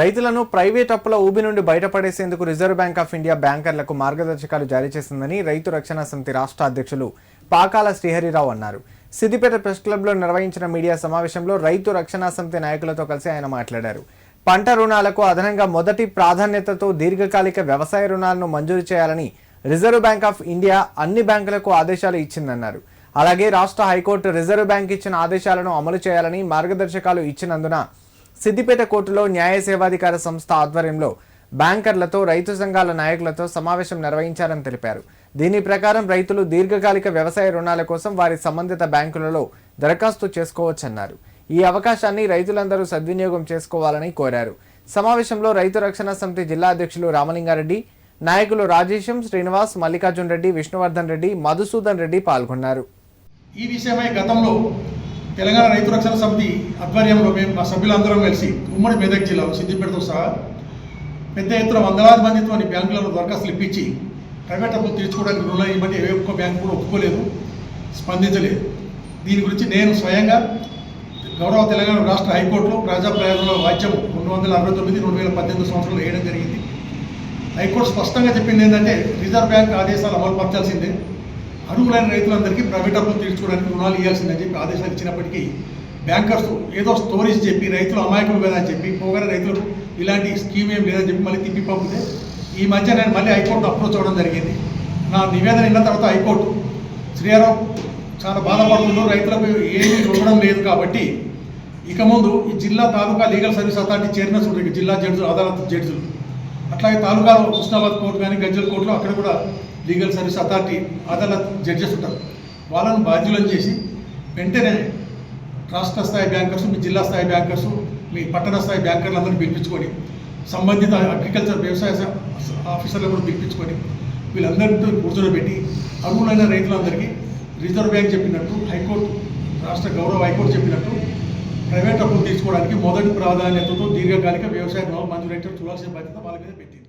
రైతులను ప్రైవేట్ అప్పుల ఊబి నుండి బయటపడేసేందుకు రిజర్వ్ బ్యాంక్ ఆఫ్ ఇండియా బ్యాంకర్లకు మార్గదర్శకాలు జారీ చేసిందని రైతు రక్షణ సమితి రాష్ట్ర అధ్యక్షులు పాకాల శ్రీహరిరావు అన్నారు. సిద్దిపేట ప్రెస్ క్లబ్లో నిర్వహించిన మీడియా సమావేశంలో రైతు రక్షణ సమితి నాయకులతో కలిసి ఆయన మాట్లాడారు. పంట రుణాలకు అదనంగా మొదటి ప్రాధాన్యతతో దీర్ఘకాలిక వ్యవసాయ రుణాలను మంజూరు చేయాలని రిజర్వ్ బ్యాంక్ ఆఫ్ ఇండియా అన్ని బ్యాంకులకు ఆదేశాలు ఇచ్చిందన్నారు. అలాగే రాష్ట్ర హైకోర్టు రిజర్వ్ బ్యాంక్ ఇచ్చిన ఆదేశాలను అమలు చేయాలని మార్గదర్శకాలు ఇచ్చినందున సిద్దిపేట కోర్టులో న్యాయ సేవాధికార సంస్థ ఆధ్వర్యంలో బ్యాంకర్లతో రైతు సంఘాల నాయకులతో సమావేశం నిర్వహించారని తెలిపారు. దీని ప్రకారం రైతులు దీర్ఘకాలిక వ్యవసాయ రుణాల కోసం వారి సంబంధిత బ్యాంకులలో దరఖాస్తు చేసుకోవచ్చన్నారు. ఈ అవకాశాన్ని రైతులందరూ సద్వినియోగం చేసుకోవాలని కోరారు. సమావేశంలో రైతు రక్షణ సమితి జిల్లా అధ్యక్షులు రామలింగారెడ్డి నాయకులు రాజేశం శ్రీనివాస్ మల్లికార్జున్ రెడ్డి విష్ణువర్ధన్ రెడ్డి మధుసూదన్ రెడ్డి పాల్గొన్నారు. ఈ విషయమై గతంలో తెలంగాణ రైతు రక్షణ సమితి ఆధ్వర్యంలో మేము మా సభ్యులందరం కలిసి ఉమ్మడి మెదక్ జిల్లాలో సిద్దిపేటతో సహా పెద్ద ఎత్తున వందలాది మందితో బ్యాంకులలో దరఖాస్తులు ఇప్పించి ప్రైవేట్ అప్పులు తీర్చుకోవడానికి రుణాలు ఇవ్వమంటే ఏ ఒక్క బ్యాంకు కూడా ఒప్పుకోలేదు స్పందించలేదు. దీని గురించి నేను స్వయంగా గౌరవ తెలంగాణ రాష్ట్ర హైకోర్టులో ప్రజా ప్రయోజనాల వాద్యం రెండు వందల అరవై తొమ్మిది రెండు వేల పద్దెనిమిది సంవత్సరంలో వేయడం జరిగింది. హైకోర్టు స్పష్టంగా చెప్పింది ఏంటంటే రిజర్వ్ బ్యాంక్ ఆదేశాలు అమలు పరచాల్సిందే. అర్హులైన రైతులందరికీ ప్రైవేట్ అప్పులు తీర్చుకోవడానికి రుణాలు ఇవ్వాల్సిందని చెప్పి ఆదేశాలు ఇచ్చినప్పటికీ బ్యాంకర్స్ ఏదో స్టోరీస్ చెప్పి రైతులు అమాయకులు కదా అని చెప్పి పోగానే రైతులకు ఇలాంటి స్కీమ్ ఏం లేదని చెప్పి మళ్ళీ తిప్పి పంపితే ఈ మధ్య నేను మళ్ళీ హైకోర్టు అప్రోచ్ అవ్వడం జరిగింది. నా నివేదన విన్న తర్వాత హైకోర్టు శ్రీరావు చాలా బాధపడుతున్నారు రైతులకు ఏమీ ఇవ్వడం లేదు కాబట్టి ఇక ముందు ఈ జిల్లా తాలూకా లీగల్ సర్వీస్ అథారిటీ చైర్మన్స్ ఉంటారు జిల్లా జడ్జులు అదాలత్ జడ్జులు అట్లాగే తాలూకాలో హుస్నాబాద్ కోర్టు కానీ గజ్జల్ కోర్టులో అక్కడ కూడా legal service authority Adalat judges ఉంటారు. వాళ్ళను బాధ్యులను చేసి వెంటనే రాష్ట్ర స్థాయి బ్యాంకర్స్ మీ జిల్లా స్థాయి బ్యాంకర్స్ మీ పట్టణ స్థాయి బ్యాంకర్లందరినీ పిలిపించుకొని సంబంధిత అగ్రికల్చర్ వ్యవసాయ స- ఆఫీసర్లు కూడా పిలిపించుకొని వీళ్ళందరితో కూర్చోబెట్టి అర్హులైన రైతులందరికీ రిజర్వ్ బ్యాంక్ చెప్పినట్టు హైకోర్టు రాష్ట్ర గౌరవ హైకోర్టు చెప్పినట్టు ప్రైవేట్ అప్పులు తీసుకోవడానికి మొదటి ప్రాధాన్యతతో దీర్ఘకాలిక వ్యవసాయ రుణాలు మంజూరైతే చూడాల్సిన బాధ్యత వాళ్ళ మీద పెట్టింది.